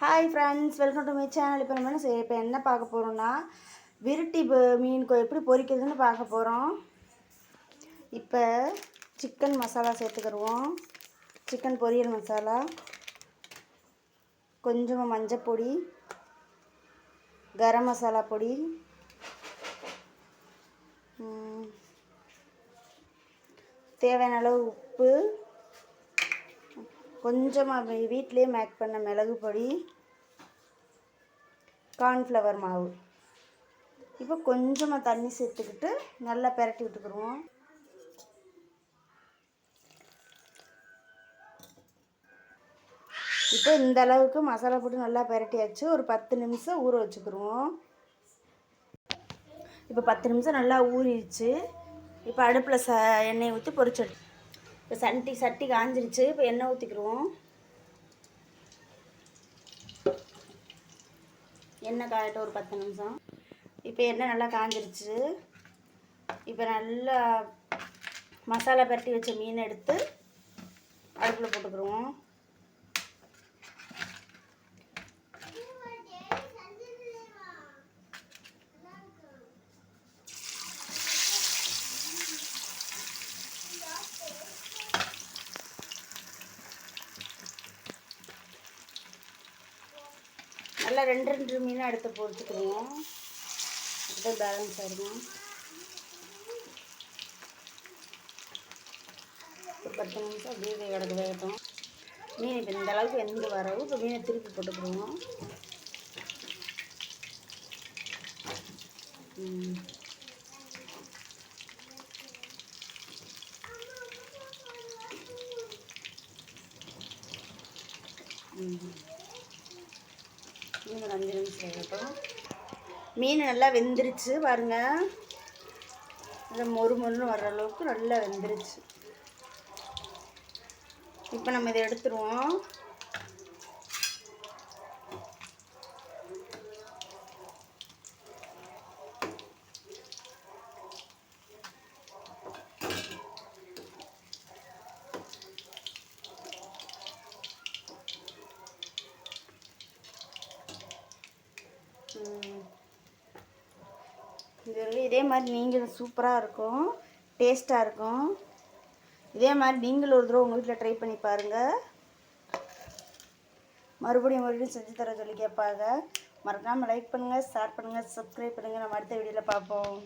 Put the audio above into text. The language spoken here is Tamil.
Hi friends welcome to my channel இப்போ நம்ம என்ன இப்போ என்ன பார்க்க போகிறோம்னா விருட்டி ப- மீன் எப்படி பொரிக்கிறதுன்னு பார்க்க போகிறோம் இப்போ சிக்கன் மசாலா சேர்த்துக்கிடுவோம். சிக்கன் பொரியல் மசாலா கொஞ்சமாக மஞ்சப்பொடி கரம் மசாலா பொடி. தேவையான அளவு உப்பு. கொஞ்சமாக வீட்டிலே மேக் பண்ண மிளகு பொடி கார்ன்ஃப்ளவர் மாவு. இப்போ கொஞ்சமாக தண்ணி சேர்த்துக்கிட்டு நல்லா பெரட்டி விட்டுக்குருவோம். இப்போ இந்த அளவுக்கு மசாலா போட்டு நல்லா பெரட்டியாச்சு. ஒரு பத்து நிமிஷம் ஊற வச்சுக்கிருவோம். இப்போ பத்து நிமிஷம் நல்லா ஊறிடுச்சு. இப்போ அடுப்பில் ச எண்ணெய் ஊற்றி பொரிச்சு இப்போ சட்டி சட்டி காஞ்சிருச்சு. இப்போ எண்ணெய் ஊற்றிக்கிருவோம் எண்ணெய் காயட்டும் ஒரு பத்து நிமிஷம். இப்போ எண்ணெய் நல்லா காஞ்சிருச்சு. இப்போ நல்லா மசாலா பரட்டி வச்ச மீன் எடுத்து அடுப்பில் போட்டுக்கிருவோம். நல்லா ரெண்டு ரெண்டு மீனாக எடுத்து பொரிச்சுக்குவோம் அப்படியே பேலன்ஸ் ஆகிடும் ஒரு பத்து நிமிஷம் அப்படியே கிடக்கு வேகட்டும். மீன் இப்போ இந்த அளவுக்கு வெந்து வரவு இப்போ மீனை திருப்பி போட்டுக்கிடுவோம் ம். மீன் ஒரு அஞ்சு நிமிஷம் வேகட்டும். மீன் நல்லா வெந்துருச்சு பாருங்க. நல்லா மொறு மொறுன்னு வர்ற அளவுக்கு நல்லா வெந்துருச்சு. இப்போ நம்ம இதை எடுத்துருவோம். இது வந்து இதே மாதிரி நீங்களும் சூப்பராக இருக்கும். டேஸ்ட்டாக இருக்கும். இதே மாதிரி நீங்களும் ஒரு தடவை உங்கள் வீட்டில் ட்ரை பண்ணி பாருங்கள் மறுபடியும் மறுபடியும் செஞ்சு தர சொல்லி கேட்பாங்க. மறக்காமல் லைக் பண்ணுங்கள் ஷேர் பண்ணுங்கள் சப்ஸ்கிரைப் பண்ணுங்கள் நம்ம அடுத்த வீடியோவில் பார்ப்போம்.